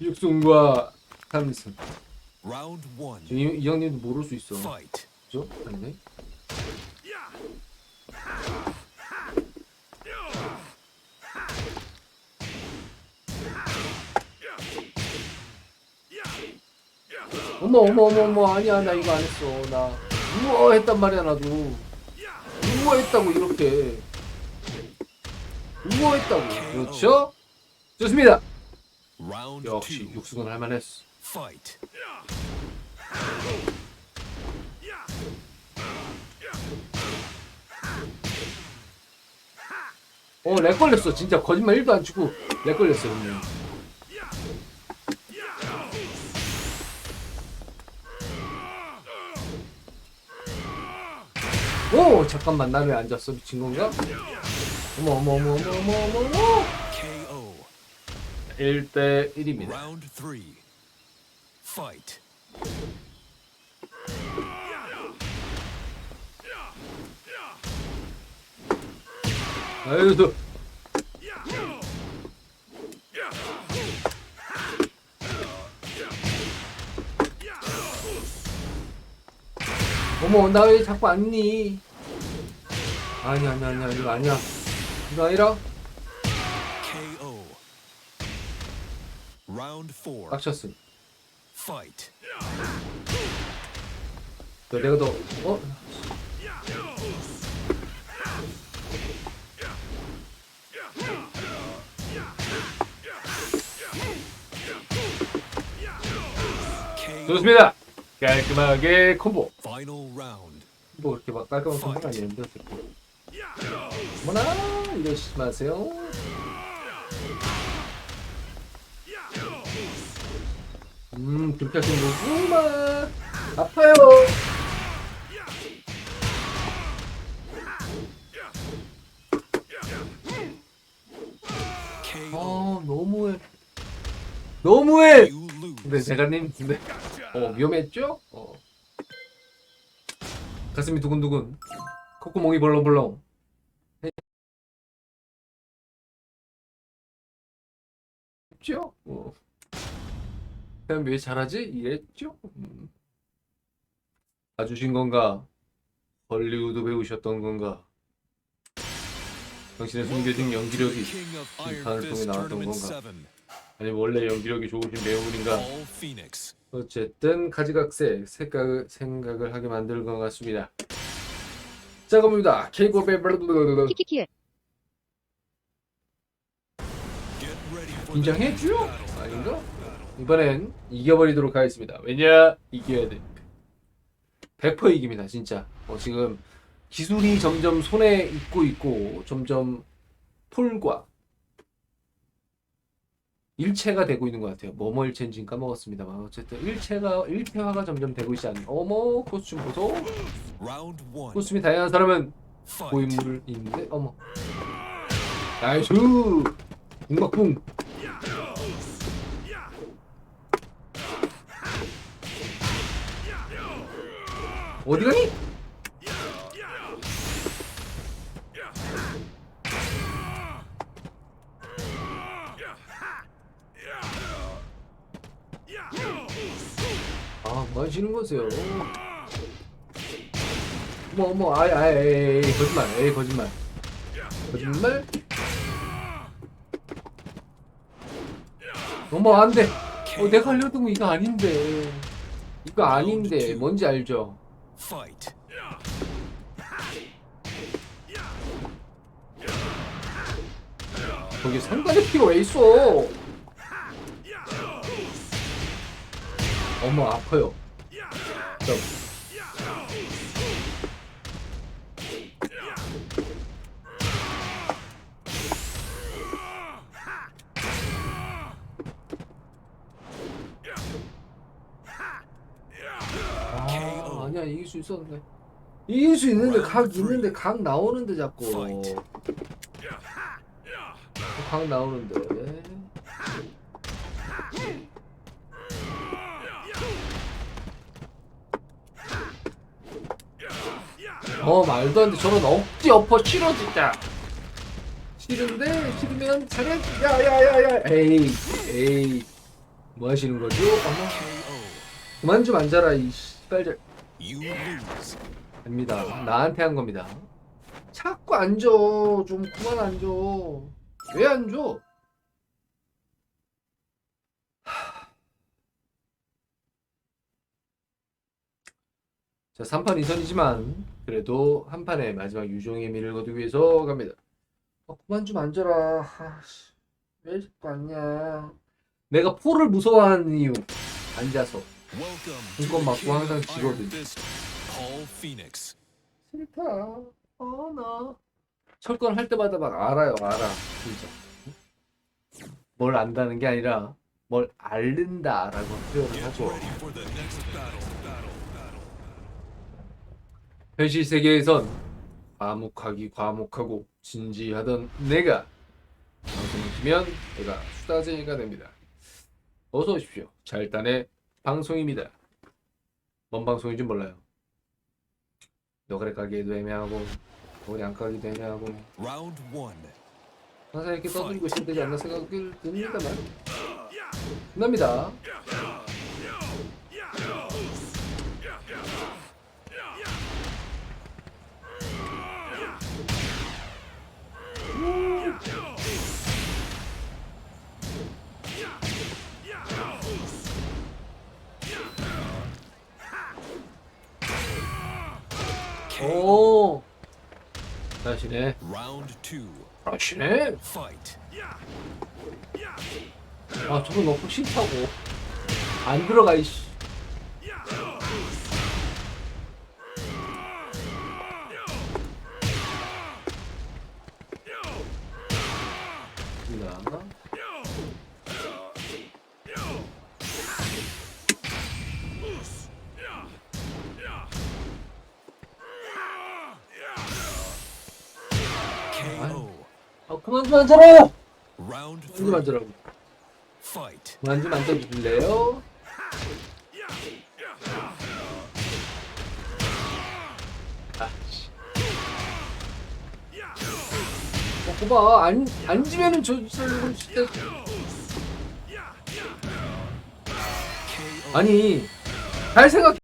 육순과 삼승. Round one. 이, 이 형님도 모를 수 있어. 그죠? 아니네. 어머 어머 어머 어머 아니야 나 이거 안 했어 나 우와 했단 말이야 나도 우와 했다고 이렇게 우와 했다고 그렇죠? 좋습니다 Round 역시. 육수건 할만했어 Fight. 어 렉 걸렸어 진짜 거짓말 1도 안 치고 렉 걸렸어 형님 오 잠깐만 나 왜 앉았어 미친 건가? 어머 어머 어머 어머 어머 어머 어머. 1대 1입니다 Round three. Fight. 아유 너 어머 나 왜 자꾸 앉니? 아니야 아니야 아니야 이거 아니야 이거 아니라 Round four. 빡쳤음 Fight. 너 내가 더 어? KO. 좋습니다 깔끔하게 콤보 Final round. 뭐 그렇게 막 깔끔한 콤보가 아니는데 어쨌든 어머나 이러시지 마세요 음 그렇게 하시는 거구나 아파요. 아 너무해 너무해. 근데 제가님 근데 어 위험했죠? 어 가슴이 두근두근 콧구멍이 벌렁벌렁 했죠? 어 그냥 왜 잘하지? 이랬죠? 음. 봐주신 건가? 헐리우드 배우셨던 건가? 당신의 숨겨진 연기력이 판을 통해 나왔던 건가? 7. 아니 원래 연기력이 좋으신 배우인가? 어쨌든 가지각색 생각을, 생각을 하게 만드는 것 같습니다. 자, ready for the 긴장해줘? battle. 아닌가? 이번엔 이겨버리도록 하겠습니다. 왜냐? 이겨야 되니까. 100% 이깁니다, 진짜. 어, 지금 기술이 점점 손에 익고 있고 점점 폴과 일체가 되고 있는 것 같아요. 뭐뭐 일체인지 까먹었습니다만 어쨌든 일체가 일체화가 점점 되고 있지 않나. 어머 코스튬 보소. 코스튬이 다양한 사람은. 고인물 있는데 어머. 나이스. 붕박붕. 어디 가니? 아, 뭐 하시는 거세요? 어머, 어머, 아이, 아이, 에이, 에이, 거짓말, 에이, 거짓말. 거짓말? 어머, 안 돼. 어, 내가 하려던 거 이거 아닌데. 이거 아닌데, 뭔지 알죠? Fight. 거기 상관의 필요 왜 있어? 어머, 아파요. 좀. 아, 아니야 이길 수 있었는데 이길 수 있는데 각 있는데 각 나오는데 자꾸. 각 나오는데 어 말도 안 돼 저런 억지 엎어 싫어 진짜 싫은데 싫으면 잘해 야야야야 에이 에이 뭐 하시는 거죠? 어머. 그만 좀 앉아라 이 씨발들. You lose. 됩니다. 나한테 한 겁니다. 자꾸 앉아. 좀 그만 앉아. 왜 앉아? 하. 자, 3판 2선이지만 그래도 한 판에 마지막 유종의 미를 거두기 위해서 갑니다. 어, 그만 좀 앉아라. 아 씨, 왜 자꾸 앉냐? 내가 포를 무서워하는 이유 앉아서 이건 맞고 항상 지거든. 싫다. 어, 나. 철권 할 때마다 막 알아요, 알아. 진짜. 뭘 안다는 게 아니라 뭘 앓는다라고 표현을 Get 하고. 현실 세계에선 과묵하기 과묵하고 진지하던 내가 방송을 키면 내가 수다쟁이가 됩니다. 어서 오십시오. 잘단의 방송입니다. 뭔 방송인지 몰라요. 너그래 가기에도 애매하고 너그래 안 가기도 애매하고. 항상 이렇게 떠들고 있어야 되지 않나 생각이 듭니다만 끝납니다. 오 다시네 Round. 다시네 Fight. 아 저거 넣고 싫다고 안 들어가 이씨 아 그만 좀 앉아라 그만 좀 Fight. 그만 좀 앉아 주실래요? 아씨 어, 거봐 안, 앉으면은 저 사람은 진짜. 아니 잘 생각